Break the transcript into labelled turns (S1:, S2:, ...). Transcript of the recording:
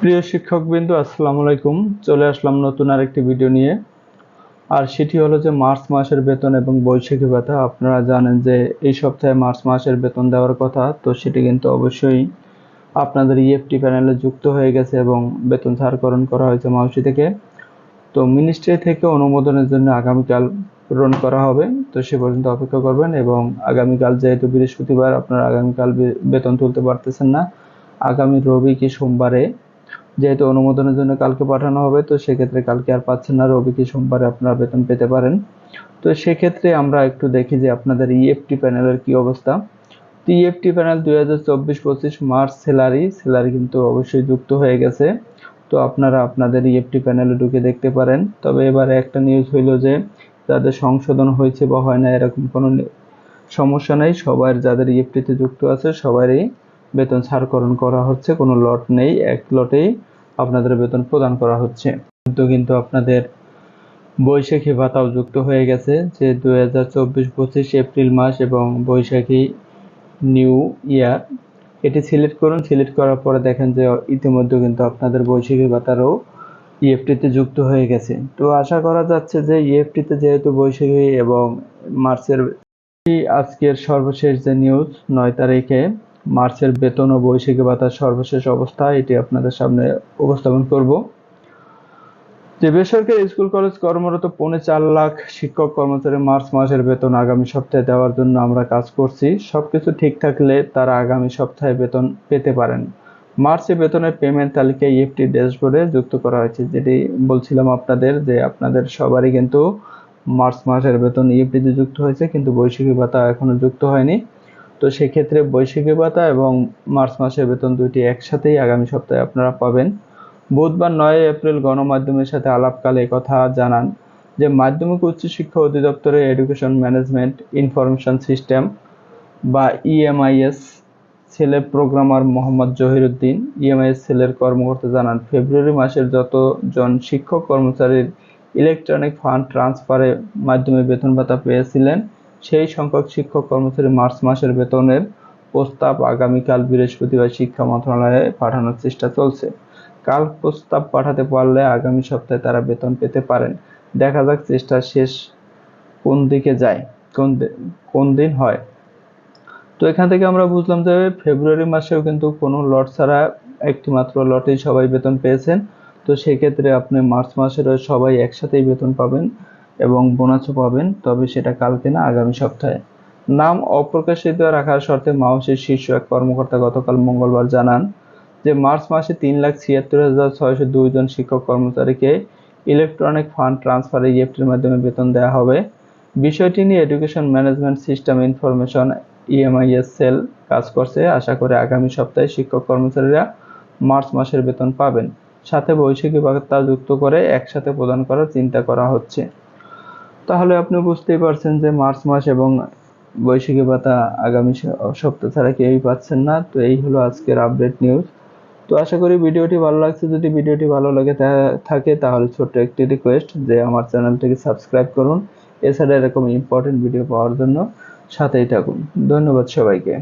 S1: প্রিয় শিক্ষকবৃন্দ, আসসালামু আলাইকুম। চলে আসলাম নতুন আরেকটি ভিডিও নিয়ে। আর সেটি হলো যে মার্চ মাসের বেতন এবং বৈশাখী ভাতা। আপনারা জানেন যে এই সপ্তাহে মার্চ মাসের বেতন দেওয়ার কথা, তো সেটি কিন্তু অবশ্যই আপনাদের ইএফটি প্যানেলে যুক্ত হয়ে গেছে এবং বেতন ছাড়করণ করা হয়েছে মাউসি থেকে। তো মিনিস্ট্রি থেকে অনুমোদনের জন্য আগামীকাল পূরণ করা হবে, তো সে পর্যন্ত অপেক্ষা করবেন এবং আগামীকাল যেহেতু বৃহস্পতিবার, আপনারা আগামীকাল বেতন তুলতে পারতেছেন না আগামী রবি কি সোমবারে? যেহেতু অনুমোদনের জন্য কালকে পাঠানো হবে, তো সেক্ষেত্রে কালকে আর পাচ্ছেন না। রবি কি সোমবারে আপনারা বেতন পেতে পারেন। তো সেক্ষেত্রে আমরা একটু দেখি যে আপনাদের ইএফটি প্যানেলের কি অবস্থা। তো ইএফটি প্যানেল দুই হাজার চব্বিশ পঁচিশ মার্চ স্যালারি স্যালারি কিন্তু অবশ্যই যুক্ত হয়ে গেছে। তো আপনারা আপনাদের ইএফটি প্যানেলে ঢুকে দেখতে পারেন। তবে এবারে একটা নিউজ হইল যে, যাদের সংশোধন হয়েছে বা হয় না, এরকম কোনো সমস্যা নেই। সবার যাদের ইএফটিতে যুক্ত আছে, সবারই বেতন ছাড়করণ করা হচ্ছে, কোনো লট নেই, এক লটেই আপনাদের বেতন প্রদান করা হচ্ছে। কিন্তু কিন্তু আপনাদের বৈশাখী ভাতাও যুক্ত হয়ে গেছে, যে দুই হাজার চব্বিশ এপ্রিল মাস এবং বৈশাখী নিউ ইয়ার। এটি সিলেক্ট করুন, সিলেক্ট করার পরে দেখেন যে ইতিমধ্যে কিন্তু আপনাদের বৈশাখী ভাতারও ইএফটিতে যুক্ত হয়ে গেছে। তো আশা করা যাচ্ছে যে ইএফটিতে যেহেতু বৈশাখী এবং মার্চের আজকের সর্বশেষ যে নিউজ, নয় তারিখে মার্চের বেতন ও বৈশাখী ভাতার সর্বশেষ অবস্থা, এটি আপনাদের সামনে উপস্থাপন করব। যে বেসরকারি স্কুল, কলেজ কর্মরত পৌনে চার লাখ শিক্ষক কর্মচারী মার্চ মাসের বেতন আগামী সপ্তাহে দেওয়ার জন্য আমরা কাজ করছি। সবকিছু ঠিক থাকলে তারা আগামী সপ্তাহে বেতন পেতে পারেন। মার্চে বেতনের পেমেন্ট তালিকা ইএফটি ড্যাশবোর্ডে যুক্ত করা হয়েছে, যেটি বলছিলাম আপনাদের যে আপনাদের সবারই কিন্তু মার্চ মাসের বেতন ইএফটিতে যুক্ত হয়েছে, কিন্তু বৈশাখী ভাতা এখনও যুক্ত হয়নি। তো সেক্ষেত্রে বৈশাখী ভাতা এবং মার্চ মাসের বেতন দুইটি একসাথেই আগামী সপ্তাহে আপনারা পাবেন। বুধবার নয় এপ্রিল গণমাধ্যমের সাথে আলাপকালে কথা জানান যে মাধ্যমিক উচ্চশিক্ষা অধিদপ্তরের এডুকেশন ম্যানেজমেন্ট ইনফরমেশন সিস্টেম বা ইএমআইএস সেলের প্রোগ্রামার মোহাম্মদ জহিরুদ্দিন, ইএমআইএস সেলের কর্মকর্তা জানান, ফেব্রুয়ারি মাসের যতজন শিক্ষক কর্মচারীর ইলেকট্রনিক ফান্ড ট্রান্সফারের মাধ্যমে বেতন ভাতা পেয়েছিলেন সেই সংখ্যক শিক্ষক কর্মচারী মার্চ মাসের বেতনের প্রস্তাব আগামীকাল বৃহস্পতিবার শিক্ষা মন্ত্রণালয়ে পাঠানোর চেষ্টা চলছে। কাল প্রস্তাব পাঠাতে পারলে আগামী সপ্তাহে তারা বেতন পেতে পারেন। দেখা যাক চেষ্টা শেষ কোন দিকে যায়, কোন কোন দিন হয়। তো এখান থেকে আমরা বুঝলাম যে ফেব্রুয়ারি মাসেও কিন্তু কোনো লট ছাড়া একটি মাত্র লটেই সবাই বেতন পেয়েছেন। তো সেক্ষেত্রে আপনি মার্চ মাসেরও সবাই একসাথেই বেতন পাবেন। এবং বোনাসও পাবেন, তবে সেটা কালকে না, আগামী সপ্তাহে। নাম অপ্রকাশিত রাখার শর্তে মাউসের শীর্ষ এক কর্মকর্তা গতকাল মঙ্গলবার জানান যে, মার্চ মাসে তিন লাখ ছিয়াত্তর হাজার ছয়শো দুই জন শিক্ষক কর্মচারীকে ইলেকট্রনিক ফান্ড ট্রান্সফারে ইএফটির মাধ্যমে বেতন দেওয়া হবে। বিষয়টি নিয়ে education management system information EMIS cell কাজ করছে। আশা করে আগামী সপ্তাহে শিক্ষক কর্মচারীরা মার্চ মাসের বেতন পাবেন। সাথে বৈশাখী ভাতা যুক্ত করে একসাথে প্রদান করার চিন্তা করা হচ্ছে। তাহলে আপনি বুঝতেই পারছেন যে মার্চ মাস এবং বৈশাখী ভাতা আগামী সপ্তাহ ছাড়া কেউই পাচ্ছেন না। তো এই হলো আজকের আপডেট নিউজ তো আশা করি ভিডিওটি ভালো লাগছে। যদি ভিডিওটি ভালো লাগে থাকে তাহলে ছোট্ট একটি রিকোয়েস্ট যে আমার চ্যানেলটিকে সাবস্ক্রাইব করুন। এছাড়া এরকম ইম্পর্টেন্ট ভিডিও পাওয়ার জন্য সাথেই থাকুন। ধন্যবাদ সবাইকে।